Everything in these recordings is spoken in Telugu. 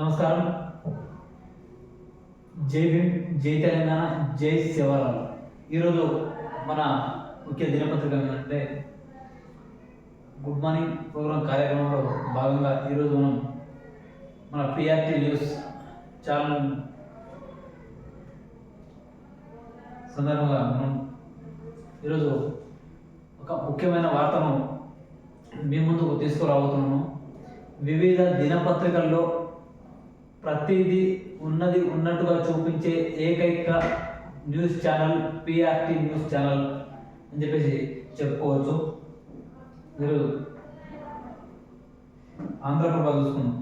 నమస్కారం. జై భీమ్ జై తెలంగాణ జై శివరాలు ఈరోజు మన ముఖ్య దినపత్రిక ఏంటంటే గుడ్ మార్నింగ్ ప్రోగ్రాం కార్యక్రమంలో భాగంగా ఈరోజు మనం మన పిఆర్టీ న్యూస్ ఛానల్ సందర్భంగా మనం ఈరోజు ఒక ముఖ్యమైన వార్తను మీ ముందుకు తీసుకురాబోతున్నాను. వివిధ దినపత్రికల్లో ప్రతిదీ ఉన్నది ఉన్నట్టుగా చూపించే ఏకైక news channel PRT news channel అని చెప్పేసి చెప్పుకోవచ్చు. మీరు ఆంధ్రప్రభ చూసుకున్నాం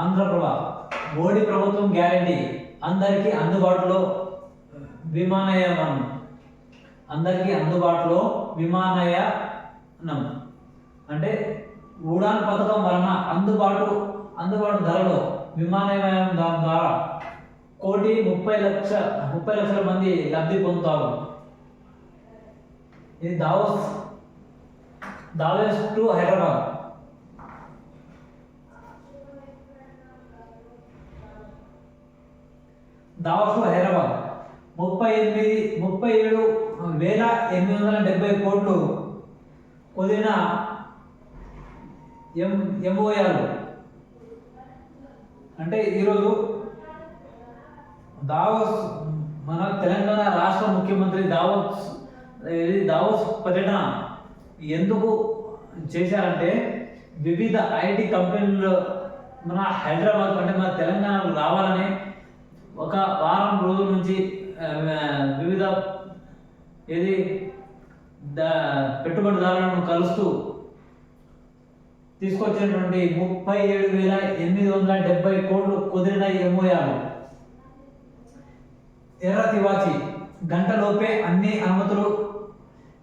ఆంధ్రప్రభ మోడీ ప్రభుత్వం గ్యారంటీ అందరికీ అందుబాటులో విమానయానం. అందరికీ అందుబాటులో విమానయానం. అంటే ఉడాన్ పథకం వలన అందుబాటు అందుబాటు ధరలో విమానయానం దాని ద్వారా కోటి ముప్పై లక్ష ముప్పై లక్షల మంది లబ్ధి పొందుతారు. ఇది Davos Davos to Hyderabad. Davos to Hyderabad. ముప్పై ఎనిమిది ముప్పై ఏడు వేల ఎనిమిది వందల డెబ్బై కోట్లు కుదిరిన ఎం ఎంఓఆర్ అంటే ఈరోజు దావోస్ మన తెలంగాణ రాష్ట్ర ముఖ్యమంత్రి దావోస్ ఇది దావోస్ పర్యటన ఎందుకు చేశారంటే వివిధ ఐటీ కంపెనీలు మన హైదరాబాద్ అంటే మన తెలంగాణకు రావాలని ఒక వారం రోజుల నుంచి వివిధ ఏది పెట్టుబడిదారులను కలుస్తూ తీసుకొచ్చినటువంటి ముప్పై ఏడు వేల ఎనిమిది వందల డెబ్బై కోట్లు కుదిరిన ఎంఓఆర్ ఎర్ర తివాచి. గంట లోపే అన్ని అనుమతులు.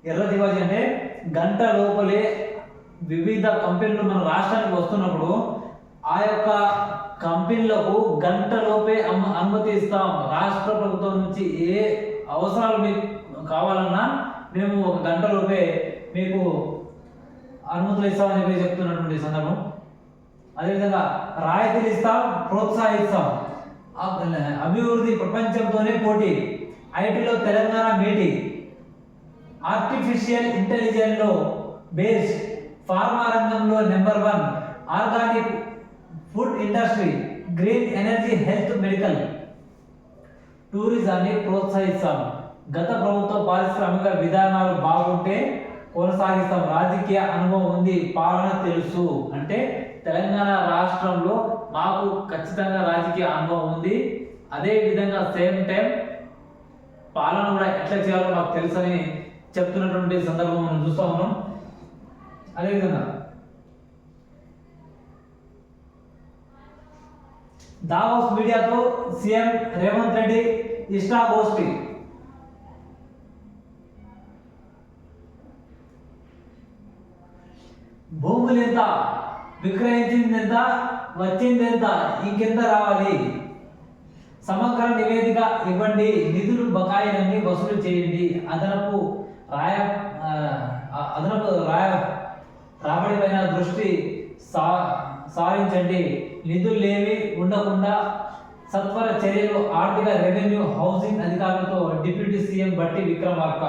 ఎర్ర తివాచి అంటే గంట లోపలే వివిధ కంపెనీలు మన రాష్ట్రానికి వస్తున్నప్పుడు ఆ యొక్క కంపెనీలకు గంట లోపే అనుమతి ఇస్తాం. రాష్ట్ర ప్రభుత్వం నుంచి ఏ అవసరాలు మీకు కావాలన్నా మేము ఒక గంట లోపే మీకు అనుమతులు ఇస్తామని చెప్పి చెప్తున్నటువంటి సందర్భం. అదేవిధంగా రాయితీలు ఇస్తాం ప్రోత్సహిస్తాం. అభివృద్ధి ప్రపంచంతోనే పోటీ. ఐటీలో తెలంగాణ మేటి ఆర్టిఫిషియల్ ఇంటెలిజెన్స్లో బేస్. ఫార్మా రంగంలో number one. Organic food industry green energy health medical. టూరిజాన్ని ప్రోత్సహిస్తాం. గత ప్రభుత్వ పారిశ్రామిక విధానాలు బాగుంటే కొనసాగిస్తాం. రాజకీయ అనుభవం ఉంది పాలన తెలుసు. అంటే తెలంగాణ రాష్ట్రంలో మాకు ఖచ్చితంగా రాజకీయ అనుభవం ఉంది. అదే విధంగా సేమ్ టైం పాలన కూడా ఎట్లా చేయాలో మాకు తెలుసని చెప్తున్నటువంటి సందర్భం మనం చూస్తూ ఉన్నాం. అదేవిధంగా దావోస్ మీడియాతో సీఎం రేవంత్ రెడ్డి ఇష్టాగోష్ఠి భూములు ఎంత? విక్రయించింది ఎంత వచ్చింది ఎంత ఇంకెంత రావాలి. సమగ్ర నివేదిక ఇవ్వండి. నిధులు బకాయిలన్నీ వసూలు చేయండి. అదనపు రాయ అదనపు రాయ రాబడిపైన దృష్టి సా సారించండి. నిధులేవి ఉండకుండా సత్వర చర్యలు ఆర్థిక రెవెన్యూ హౌసింగ్ అధికారులతో డిప్యూటీ సీఎం బట్టి విక్రమార్క.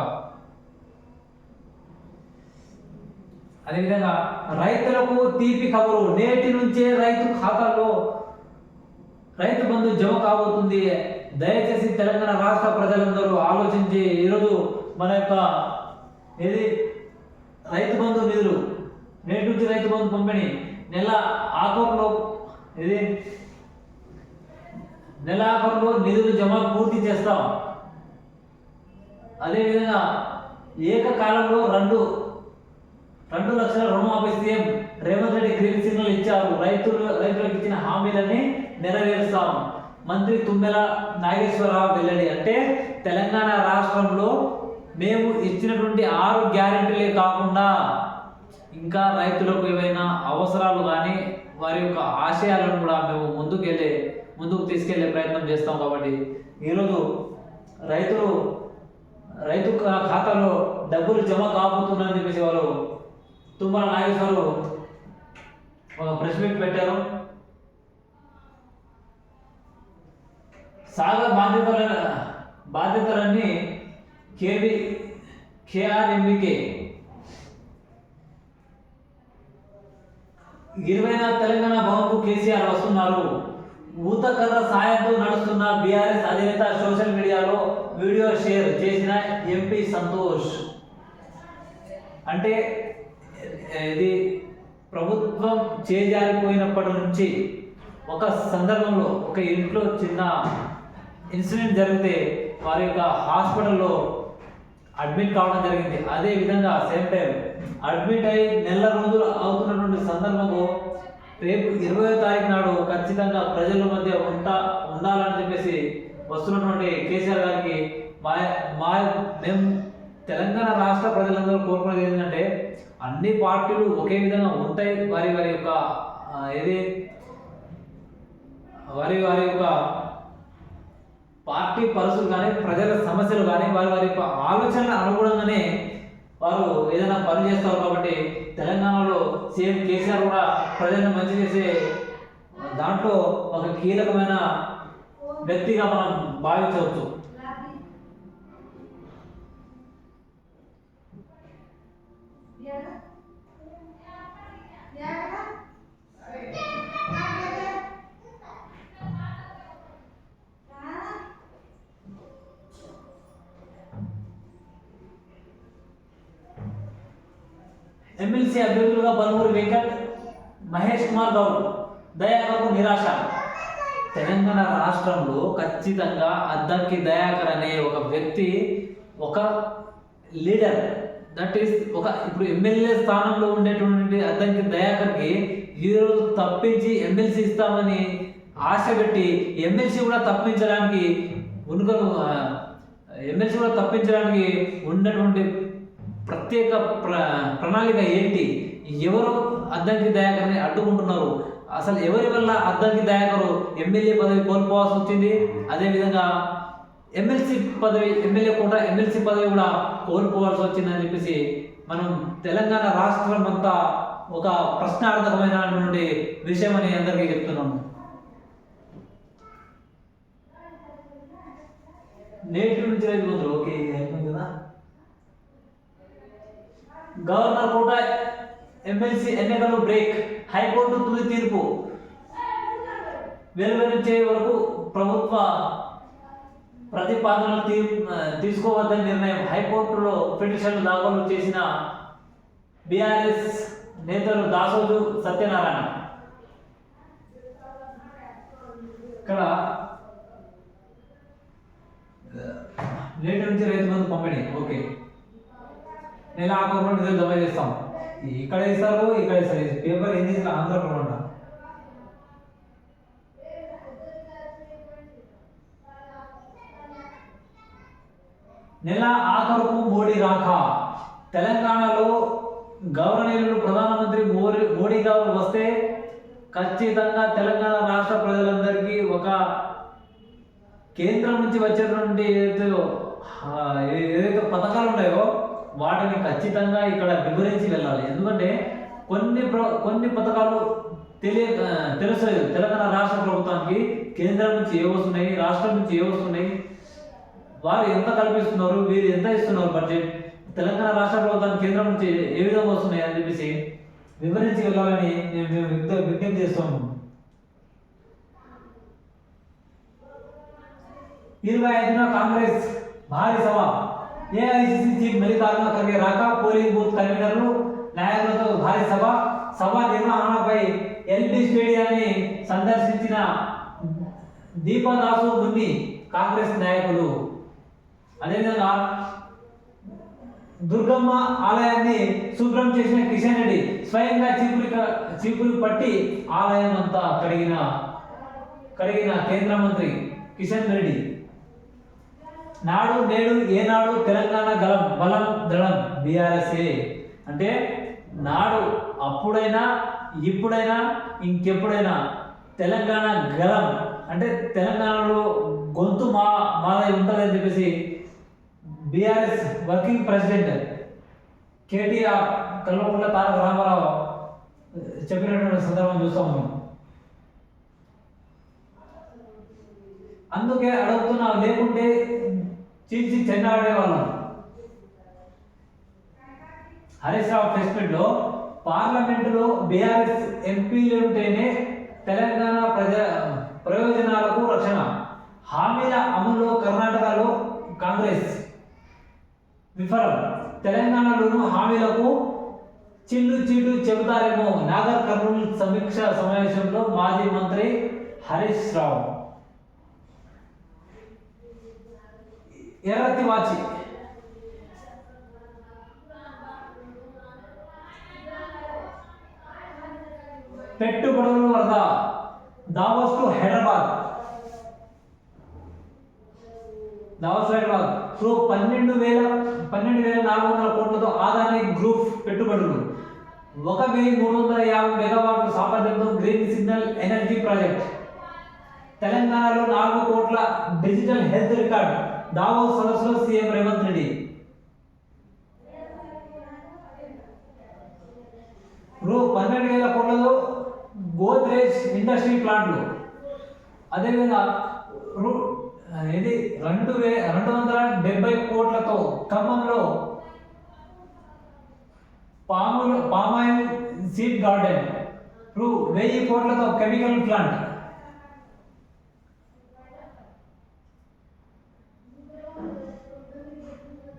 అదేవిధంగా రైతులకు తీపి కబురు నేటి నుంచే రైతు ఖాతాలో రైతు బంధు జమ కాబోతుంది. దయచేసి తెలంగాణ రాష్ట్ర ప్రజలందరూ ఆలోచించి ఈరోజు మన యొక్క ఏది రైతు బంధు నిధులు నేటి నుంచి రైతు బంధు పంపిణీ నెల ఆఖరులో ఇది నెలాఖరులో నిధులు జమ పూర్తి చేస్తాం. అదేవిధంగా ఏకకాలంలో రెండు రెండు లక్షల రుణమాఫీ CM Revanth Reddy green signal ఇచ్చారు. రైతులు రైతులకు ఇచ్చిన హామీలన్నీ నెరవేరుస్తాం. మంత్రి తుమ్మెల నాగేశ్వరరావు వెల్లడి అంటే తెలంగాణ రాష్ట్రంలో మేము ఇచ్చినటువంటి ఆరు గ్యారెంటీలే కాకుండా ఇంకా రైతులకు ఏవైనా అవసరాలు కానీ వారి యొక్క ఆశయాలను కూడా మేము ముందుకెళ్ళే ముందుకు తీసుకెళ్ళే ప్రయత్నం చేస్తాం కాబట్టి ఈరోజు రైతులు రైతు ఖాతాలో డబ్బులు జమ కాబోతున్నారని చెప్పేసి వాళ్ళు తుమ్మల నాగేశ్వరు ఒక ప్రెస్ మీట్ పెట్టారు. సాగర్ బాధ్యతల బాధ్యతలన్నీ కేబి కేఆర్ఎంబికే ఇరవైన తెలంగాణ భవన్కు కేసీఆర్ వస్తున్నారు. ఊతకర్ర సాయంతో నడుస్తున్న బీఆర్ఎస్ అధినేత సోషల్ మీడియాలో వీడియో షేర్ చేసిన ఎంపీ సంతోష్. అంటే ఇది ప్రభుత్వం చేజారిపోయినప్పటి నుంచి ఒక సందర్భంలో ఒక ఇంట్లో చిన్న ఇన్సిడెంట్ జరిగితే వారి యొక్క హాస్పిటల్లో అడ్మిట్ కావడం జరిగింది. అదే విధంగా సేమ్ టైం అడ్మిట్ అయి నెల రోజులు అవుతున్నటువంటి సందర్భంలో రేపు ఇరవై తారీఖు నాడు ఖచ్చితంగా ప్రజల మధ్య ఉంటా ఉండాలని చెప్పేసి వస్తున్నటువంటి కేసీఆర్ గారికి మా మా మేము తెలంగాణ రాష్ట్ర ప్రజలందరూ కోరుకునేది ఏంటంటే అన్ని పార్టీలు ఒకే విధంగా ఉంటాయి వారి వారి యొక్క ఏది? వారి వారి యొక్క పార్టీ పరిస్థితులు కానీ ప్రజల సమస్యలు కానీ వారి వారి యొక్క ఆలోచనల అనుగుణంగానే వారు ఏదైనా పని చేస్తారు కాబట్టి తెలంగాణలో సీఎం కేసీఆర్ కూడా ప్రజలను మంచి చేసే దాంట్లో ఒక కీలకమైన వ్యక్తిగా మనం భావించవచ్చు. ఎమ్మెల్సీ అభ్యర్థులుగా పలువురు వెంకట్ మహేష్ కుమార్ గౌడ్ దయాకర్కు నిరాశ. తెలంగాణ రాష్ట్రంలో ఖచ్చితంగా అద్దంకి దయాకర్ అనే ఒక వ్యక్తి ఒక లీడర్ దట్ ఈస్ ఒక ఇప్పుడు ఎమ్మెల్యే స్థానంలో ఉండేటువంటి అద్దంకి దయాకర్కి ఈరోజు తప్పించి ఎమ్మెల్సీ ఇస్తామని ఆశ పెట్టి ఎమ్మెల్సీ కూడా తప్పించడానికి ఉనుకలు ఎమ్మెల్సీ కూడా తప్పించడానికి ఉన్నటువంటి ప్రత్యేక ప్ర ప్రణాళిక ఏంటి? ఎవరు అద్దంకి దయాకర్ని అడ్డుకుంటున్నారు? అసలు ఎవరి వల్ల అద్దంకి దయాకరు ఎమ్మెల్యే పదవి కోల్పోవాల్సి వచ్చింది? అదేవిధంగా ఎమ్మెల్సీ పదవి ఎమ్మెల్యే కూడా ఎమ్మెల్సీ పదవి కూడా కోల్పోవాల్సి వచ్చిందని చెప్పేసి మనం తెలంగాణ రాష్ట్రం అంతా ఒక ప్రశ్నార్థకమైనటువంటి విషయం అని అందరికీ చెప్తున్నాము. నేటి నుంచి రైతు ఓకే గవర్నర్ కోట ఎమ్మెల్సీ ఎన్నికలు బ్రేక్ హైకోర్టు తుది తీర్పు. వెలువరించే వరకు ప్రభుత్వ ప్రతిపాదనలు తీ తీసుకోవద్దని నిర్ణయం. హైకోర్టులో పిటిషన్లు దాఖలు చేసిన బీఆర్ఎస్ నేతలు దాసోజు సత్యనారాయణ. ఇక్కడ నేటి నుంచి రైతు బంధు పంపిణీ. ఓకే. నెల ఆఖరులో నిధులు జమ చేస్తాం. ఇక్కడ ఇస్తారు ఇక్కడ ఇస్తారు పేపర్ ఏం చేసిన ఆంధ్రప్రదేశ్ అంట నెల ఆఖరుకు మోడీ రాక. తెలంగాణలో గవర్నర్లు ప్రధానమంత్రి మోడీ మోడీ గారు వస్తే ఖచ్చితంగా తెలంగాణ రాష్ట్ర ప్రజలందరికీ ఒక కేంద్రం నుంచి వచ్చేటువంటి ఏదైతే ఏదైతే పథకాలు ఉన్నాయో వాటిని ఖచ్చితంగా ఇక్కడ వివరించి వెళ్ళాలి. ఎందుకంటే కొన్ని ప్ర- కొన్ని పథకాలు తెలియ తెలుసు. తెలంగాణ రాష్ట్ర ప్రభుత్వానికి కేంద్రం నుంచి ఏ వస్తున్నాయి రాష్ట్రం నుంచి ఏ వస్తున్నాయి వారు ఎంత కల్పిస్తున్నారు వీరు ఎంత ఇస్తున్నారు బడ్జెట్ తెలంగాణ రాష్ట్ర ప్రభుత్వానికి కేంద్రం నుంచి ఏ విధంగా వస్తున్నాయి అని చెప్పేసి వివరించి వెళ్ళాలని మేము విజ్ఞప్తి చేస్తాము ఇరవై ఐదున కాంగ్రెస్ భారీ సభ. ఏఐసిసి చీఫ్ మల్లికార్జున ఖర్గే రాక పోలింగ్ బూత్ కన్వీనర్లు నాయకులతో భారీ సభ సభ నిర్వహణపై ఎల్బీ స్టేడియాన్ని సందర్శించిన దీపదాసు మున్ని కాంగ్రెస్ నాయకులు. అదేవిధంగా దుర్గమ్మ ఆలయాన్ని శుభ్రం చేసిన కిషన్ రెడ్డి స్వయంగా చీపురి క- చీపురు పట్టి ఆలయం అంతా కడిగిన కడిగిన కేంద్ర మంత్రి కిషన్ రెడ్డి. నాడు నేడు ఏనాడు తెలంగాణ గలం బలం దళం బీఆర్ఎస్ఏ. అంటే నాడు అప్పుడైనా ఇప్పుడైనా ఇంకెప్పుడైనా తెలంగాణ గలం అంటే తెలంగాణలో గొంతు మా మాదై ఉంటుందని చెప్పేసి BRS working president KTR Kalvakuntla Taraka Rama Rao చెప్పినటువంటి సందర్భం చూస్తా ఉన్నాం. అందుకే అడుగుతున్నా లేకుంటే చీల్చి చెండాడే ఆడేవాళ్ళం హరీష్ రావు పార్లమెంటులో బీఆర్ఎస్ ఎంపీలు ఉంటేనే తెలంగాణ ప్రజా ప్రయోజనాలకు రక్షణ. హామీల అమలులో కర్ణాటకలో కాంగ్రెస్. విఫలం. తెలంగాణలోనూ హామీలకు చిల్లు చీటు చెబుతారేమో. నాగర్ కర్నూలు సమీక్ష సమావేశంలో మాజీ మంత్రి హరీష్ రావు ఎర్రతి వాచి. పెట్టుబడుల వరద. Davos to Hyderabad. Davos Hyderabad. So పన్నెండు వేల పన్నెండు వేల నాలుగు వందల కోట్లతో ఆదాని గ్రూప్ పెట్టుబడులు. ఒక వెయ్యి మూడు వందల యాభై మెగావాట్ల సామర్థ్యంతో గ్రీన్ సిగ్నల్ ఎనర్జీ ప్రాజెక్ట్. తెలంగాణలో నాలుగు కోట్ల డిజిటల్ హెల్త్ రికార్డ్. దావోస్ సదస్సులో సీఎం రేవంత్ రెడ్డి. రూ పన్నెండు వేల కోట్లతో గోద్రేజ్ ఇండస్ట్రీ ప్లాంట్లు. అదేవిధంగా రూ ఇది రెండు వే రెండు వందల డెబ్బై కోట్లతో ఖమ్మంలో పాములు పామాయిల్ సీడ్ గార్డెన్. రూ వెయ్యి కోట్లతో కెమికల్ ప్లాంట్.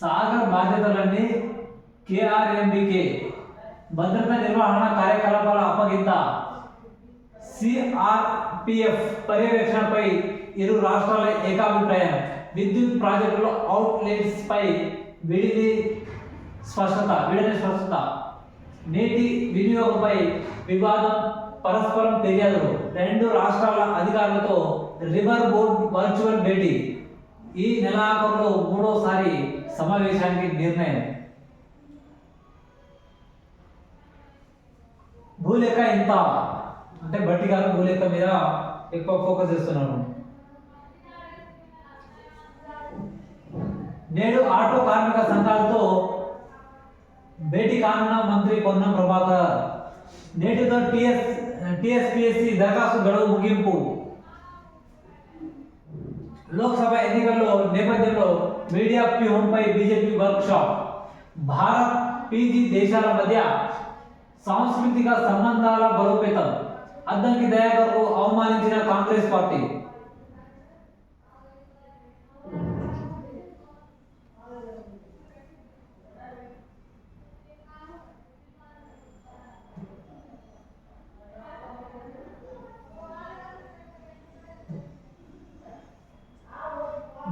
సాగర్ బాధ్యతలన్నీ కేఆర్ఎంబికే భద్రత నిర్వహణ కార్యకలాపాల అప్పగింత సిఆర్పిఎఫ్ పర్యవేక్షణపై ఇరు రాష్ట్రాల ఏకాభిప్రాయం. విద్యుత్ ప్రాజెక్టుల అవుట్లెట్స్ పై విడిది స్పష్టత విడని స్పష్టత. నీటి వినియోగంపై వివాదం పరస్పరం ఫిర్యాదులు రెండు రాష్ట్రాల అధికారులతో రివర్ బోర్డ్ వర్చువల్ భేటీ. ఈ నెలాఖరులో మూడోసారి సమావేశానికి నిర్ణయం భూలెక్క ఇంత అంటే బట్టి గారు భూలెక్క మీద ఎక్కువ ఫోకస్ చేస్తున్నాను నేడు ఆటో కార్మిక సంఘాలతో భేటీ కానున్న మంత్రి పొన్నం ప్రభాకర్ నేటితో టిఎస్ టిఎస్పిఎస్సి దరఖాస్తు గడువు ముగింపు లోక్సభ ఎన్నికల్లో నేపథ్యంలో మీడియా వ్యూహంపై బీజేపీ వర్క్ షాప్ భారత్ పీజీ దేశాల మధ్య సాంస్కృతిక సంబంధాల బలోపేతం అద్దంకి దయాకర్కు అవమానించిన కాంగ్రెస్ పార్టీ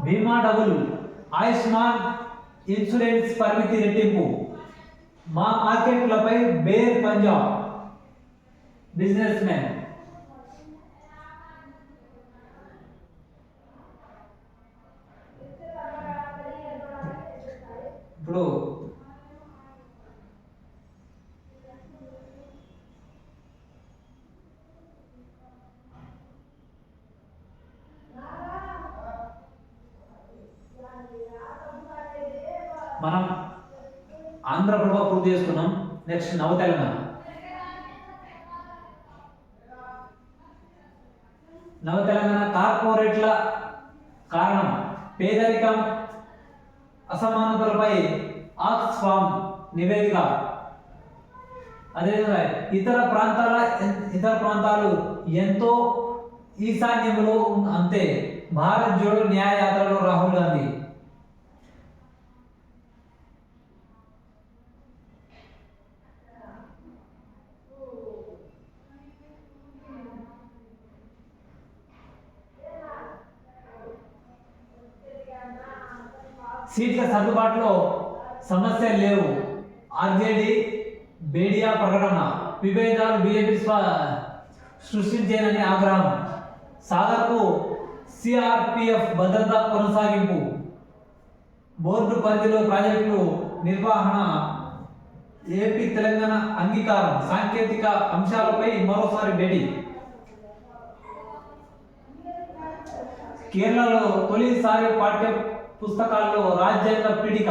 బీమా డబుల్ ఆయుష్మాన్ ఇన్సూరెన్స్ పరిమితి రెట్టింపు మా మార్కెట్లపై bear Punjab business man Andhraprabha approve చేసుకున్నాం నెక్స్ట్ నవ తెలంగాణ నవ తెలంగాణ కార్పొరేట్ల కారణం పేదరికం అసమానతలపై ఆక్స్ఫామ్ నివేదిక. అదేవిధంగా ఇతర ప్రాంతాల ఇతర ప్రాంతాలు ఎంతో ఈశాన్యంలో అంతే. భారత్ జోడో న్యాయ యాత్రలో రాహుల్ గాంధీ. సర్దుబాటులో సమస్యలు లేవు. ఆర్జేడీ బేడియా ప్రకటన విభేదాలు బీజేపీ సృష్టించేనని ఆగ్రహం. సాగర్కు సిఆర్పిఎఫ్ భద్రత కొనసాగింపు. బోర్డు పరిధిలో ప్రాజెక్టులు నిర్వహణ ఏపీ తెలంగాణ అంగీకారం సాంకేతిక అంశాలపై మరోసారి భేటీ. కేరళలో తొలిసారి పాఠ్య పుస్తకాల్లో రాజ్యాంగ Pitaka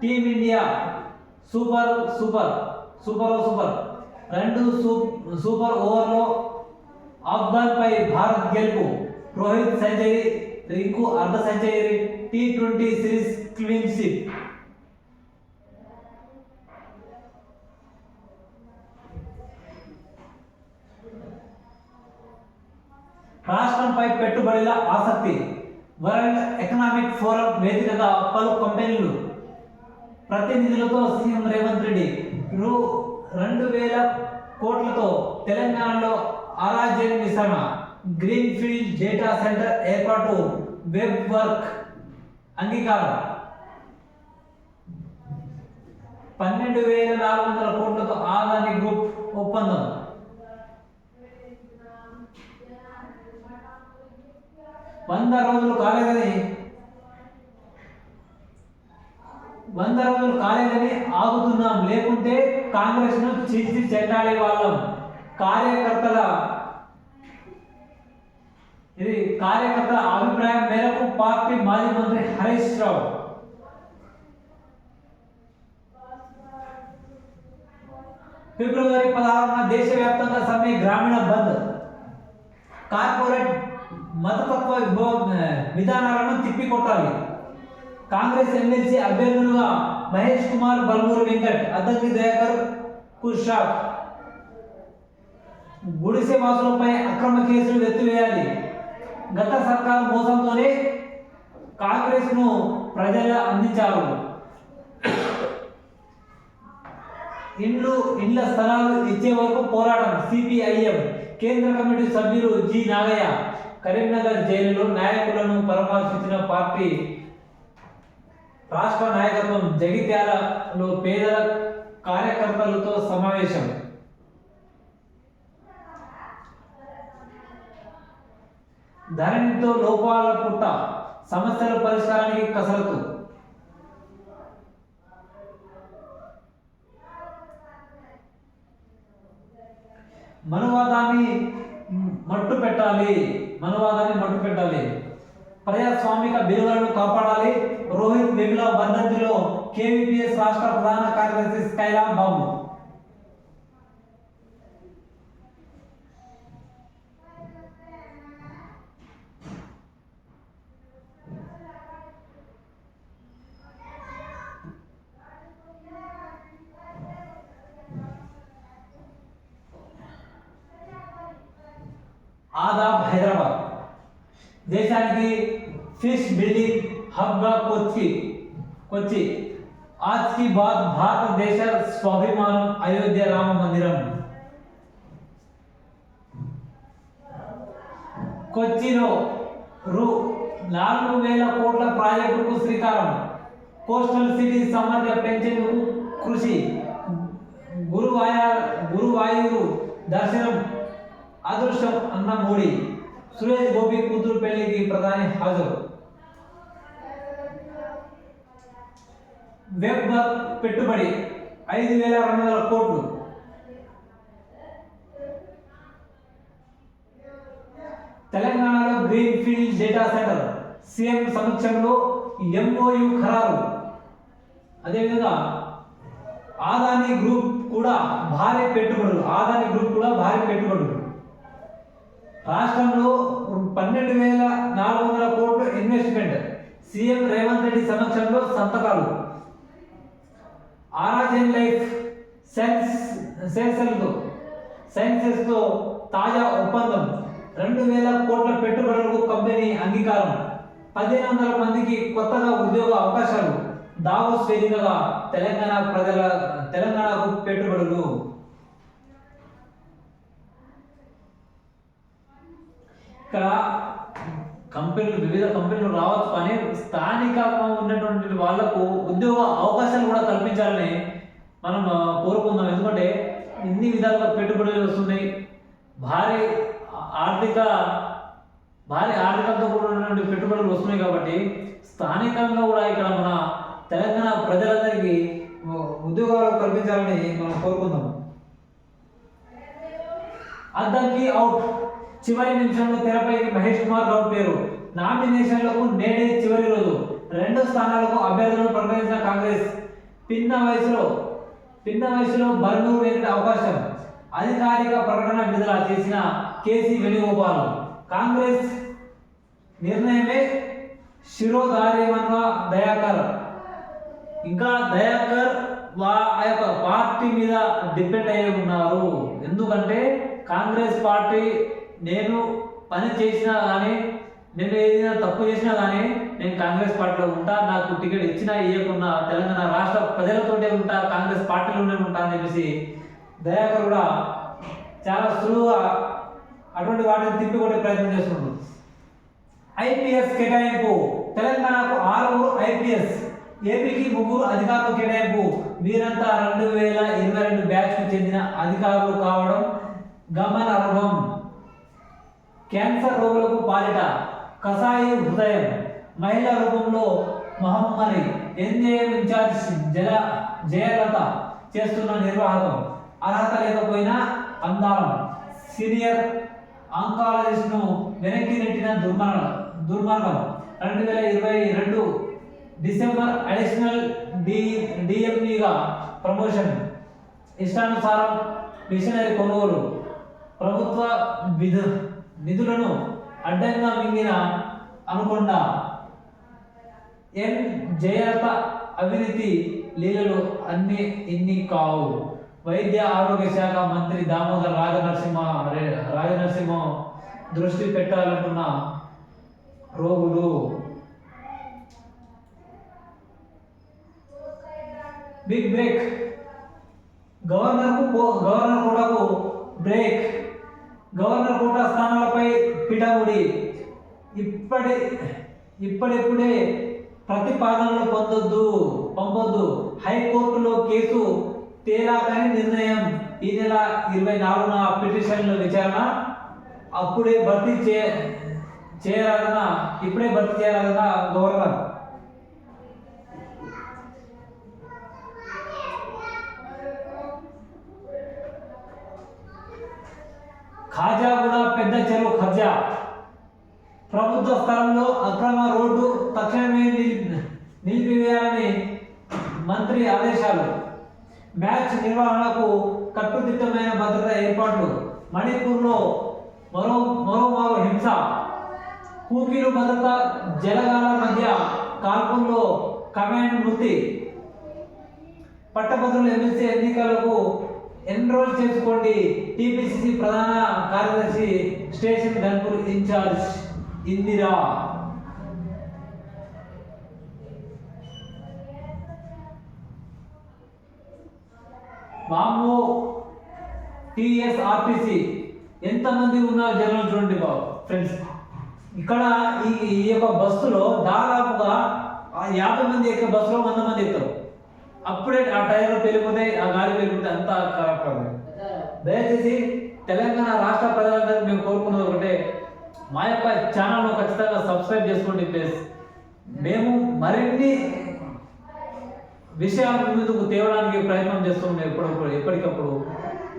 team India super super super super రెండు సూ- సూపర్ ఓవర్లో ఆఫ్ఘన్పై భారత్ గెలుపు రోహిత్ సెంచరీ రింకు అర్ధ century T twenty series clean sheet రాష్ట్రంపై పెట్టుబడుల ఆసక్తి వరల్డ్ ఎకనామిక్ ఫోరం వేదికగా పలు కంపెనీలు ప్రతినిధులతో సీఎం రేవంత్ రెడ్డి రూ రెండు వేల కోట్లతో తెలంగాణలో ఆరాజ్యం విస్తరణ గ్రీన్ ఫీల్డ్ డేటా సెంటర్ ఏర్పాటు వెబ్ వర్క్ అంగీకారం. పన్నెండు వేల నాలుగు వందల కోట్లతో ఆదాని గ్రూప్ ఒప్పందం. వంద రోజులు కాలేదని వంద రోజులు కాలేదని ఆగుతున్నాం. లేకుంటే కాంగ్రెస్ను చీల్చి చెండాడే వాళ్ళం. కార్యకర్తల ఇది కార్యకర్తల అభిప్రాయం మేరకు పార్టీ మాజీ మంత్రి హరీష్ రావు. ఫిబ్రవరి పదహారున దేశవ్యాప్తంగా సమ్మె గ్రామీణ బంద్. కార్పొరేట్ మతతత్వ విభో- విధానాలను తిప్పికొట్టాలి. కాంగ్రెస్ ఎమ్మెల్సీ అభ్యర్థులుగా మహేష్ కుమార్ బల్మూరు వెంకట్ అద్దంకి దయాకర్ కుషాక్ గుడిసె వాసులపై అక్రమ కేసులు ఎత్తివేయాలి. గత సర్కార్ మోసంతోనే కాంగ్రెస్ను ప్రజలు అందించారు. ఇండ్లు ఇండ్ల స్థలాలు ఇచ్చే వరకు పోరాటం. సిపిఐఎం. కేంద్ర కమిటీ సభ్యులు జి నాగయ్య. కరీంనగర్ జైలులో నాయకులను పరామర్శించిన పార్టీ రాష్ట్ర నాయకత్వం జగిత్యాలలో పేదల కార్యకర్తలతో సమావేశం. ధరణితో లోపాల పుట్ట సమస్యల పరిష్కారానికి కసరత్తు. మనవాదాన్ని మట్టు పెట్టాలి మనవాదాన్ని మట్టు పెట్టాలి ప్రజాస్వామిక విలువలను కాపాడాలి. రోహిత్ వెముల వర్ధంతిలో కేవీపీఎస్ రాష్ట్ర ప్రధాన కార్యదర్శి స్కైలాం బాబు. ఆదాబ్ హైదరాబాద్. దేశానికి ఫిష్ బిల్డింగ్ హబ్గా కొచ్చి కొచ్చి. ఆజ్కి బాద్ భారతదేశ స్వాభిమానం అయోధ్య రామ మందిరం. కొచ్చిలో రూ నాలుగు వేల కోట్ల ప్రాజెక్టుకు శ్రీకారం. కోస్టల్ సిటీ సమర్థ పెంచేందుకు కృషి. గురువాయ గురువాయూరు దర్శనం. అదృష్టం అన్న మోడీ సురేష్ గోపి కూతురు పెళ్ళికి ప్రధాని హాజరు. వెబ్ పెట్టుబడి ఐదు వేల రెండు వందల కోట్లు. తెలంగాణలో green field data center CM సమక్షంలో ఎంఓయు ఖరారు. అదేవిధంగా ఆదాని గ్రూప్ కూడా భారీ పెట్టుబడులు ఆదాని గ్రూప్ కూడా భారీ పెట్టుబడులు. రాష్ట్రంలో పన్నెండు వేల నాలుగు వందల కోట్ల ఇన్వెస్ట్మెంట్ సీఎం రేవంత్ రెడ్డి సమక్షంలో సంతకాలు. ఆరాజన్ లైఫ్ సెన్స్ సెన్సెల్తో సైన్సెస్తో తాజా ఒప్పందం. రెండు వేల కోట్ల పెట్టుబడులకు కంపెనీ అంగీకారం. పదిహేను వందల మందికి కొత్తగా ఉద్యోగ అవకాశాలు. దావోస్ వేదికగా తెలంగాణ ప్రజల తెలంగాణకు పెట్టుబడులు. ఇక్కడ కంపెనీలు వివిధ కంపెనీలు రావచ్చు కానీ స్థానికంగా ఉన్నటువంటి వాళ్ళకు ఉద్యోగ అవకాశాలు కూడా కల్పించాలని మనం కోరుకుందాం. ఎందుకంటే ఇన్ని విధాలుగా పెట్టుబడులు వస్తున్నాయి భారీ ఆర్థిక భారీ ఆర్థికంగా కూడినటువంటి పెట్టుబడులు వస్తున్నాయి కాబట్టి స్థానికంగా కూడా ఇక్కడ మన తెలంగాణ ప్రజలందరికీ ఉద్యోగాలు కల్పించాలని మనం కోరుకుందాం. అద్దంకి అవుట్ చివరి నిమిషంలో తెరపై మహేష్ కుమార్ గౌడ్ పేరు. నామినేషన్లకు నేడే చివరి రోజు. రెండు స్థానాలకు అభ్యర్థులను ప్రకటించిన కాంగ్రెస్. పిన్న వయసులో పిన్న వయసులో బర్నూరు వెంకట అవకాశం. అధికారిక ప్రకటన విడుదల చేసిన కేసీ వేణుగోపాల్. కాంగ్రెస్ నిర్ణయమే శిరోధార్యమన్న దయాకర్. ఇంకా దయాకర్ వా ఆ యొక్క పార్టీ మీద డిపెండ్ అయ్యి ఉన్నారు ఎందుకంటే కాంగ్రెస్ పార్టీ నేను పని చేసినా కానీ నేను ఏదైనా తప్పు చేసినా కానీ నేను కాంగ్రెస్ పార్టీలో ఉంటా నాకు టికెట్ ఇచ్చినా ఇవ్వకున్నా తెలంగాణ రాష్ట్ర ప్రజలతోటే ఉంటా కాంగ్రెస్ పార్టీలోనే ఉంటా అని చెప్పేసి దయాకర్ కూడా చాలా సులువుగా అటువంటి వాటిని తిప్పికొట్టే ప్రయత్నం చేస్తున్నాడు ఐపీఎస్ కేటాయింపు. తెలంగాణకు ఆరుగురు ఐపీఎస్. ఏపీకి ముగ్గురు అధికారులు కేటాయింపు. వీరంతా రెండు వేల ఇరవై రెండు బ్యాచ్కు చెందిన అధికారులు కావడం గమనార్హం. క్యాన్సర్ రోగులకు పాలిట కసాయి హృదయం మహిళా రూపంలో మహమ్మారి ఎన్జేఎం ఇన్ఛార్జ్ జల జయలత చేస్తున్న నిర్వాహకం. అర్హత లేకపోయినా అందాలం. సీనియర్ ఆంకాలజిస్ట్ను వెనక్కి నెట్టిన దుర్మార్గం దుర్మార్గం. రెండు వేల ఇరవై రెండు డిసెంబర్ అడిషనల్ డి డిఎంఈగా ప్రమోషన్. ఇష్టానుసారం మిషనరీ కొనుగోలు. ప్రభుత్వ విధు నిధులను అడ్డంగా మింగిన అనుకొండ ఎన్. జయత అవినీతి లీలలు అన్ని ఇన్ని కావు. వైద్య ఆరోగ్య శాఖ మంత్రి దామోదర్ రాజనరసింహ రాజనరసింహ దృష్టి పెట్టాలనుకున్న రోగులు. Big break. గవర్నర్కు గవర్నర్ కోటకు బ్రేక్. గవర్నర్ కోటా స్థానాలపై పిటముడి ఇప్పటి ఇప్పుడిప్పుడే ప్రతిపాదనలు పొందొద్దు పంపొద్దు. హైకోర్టులో కేసు తేలాకని నిర్ణయం ఈ నెల ఇరవై నాలుగున పిటిషన్ల విచారణ. అప్పుడే భర్తీ చే చేయాలన్నా ఇప్పుడే భర్తీ చేయాలన్నా గవర్నర్. కట్టుదిట్టమైన భద్రత ఏర్పాట్లు. మణిపూర్లో మరో మరో మరో హింస. కూకీలు భద్రత జలగాల మధ్య కాల్పుల్లో కమాండ్ మృతి. పట్టభద్రులు ఎమ్మెల్సీ ఎన్నికలకు ఎన్రోల్ చేసుకోండి. టీపీసీసీ ప్రధాన కార్యదర్శి స్టేషన్ గన్పూర్ ఇన్ఛార్జ్ ఇందిరా. వామ్మో టిఎస్ఆర్టీసీ. ఎంతమంది ఉన్నారు జనాలు చూడండి బాబు ఫ్రెండ్స్ ఇక్కడ ఈ ఈ యొక్క బస్సులో దాదాపుగా ఆ యాభై మంది ఎక్కే బస్సులో వంద మంది ఎక్కుతారు అప్పుడే ఆ టైర్లో పెరిగిపోతే ఆ గాలి పెరిగిపోతే అంతా ఖరాబ్ అవుతుంది దయచేసి తెలంగాణ రాష్ట్ర ప్రజలందరికీ మేము కోరుకున్నది ఒకటే మా యొక్క ఛానల్ను ఖచ్చితంగా సబ్స్క్రైబ్ చేసుకోండి ప్లీజ్. మేము మరిన్ని విషయాల ముందుకు తేవడానికి ప్రయత్నం చేస్తున్నాం ఎప్పుడప్పుడు ఎప్పటికప్పుడు.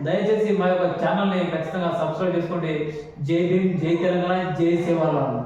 దయచేసి మా యొక్క ఛానల్ని ఖచ్చితంగా సబ్స్క్రైబ్ చేసుకోండి. జై భీమ్ జై తెలంగాణ జై సేవాలను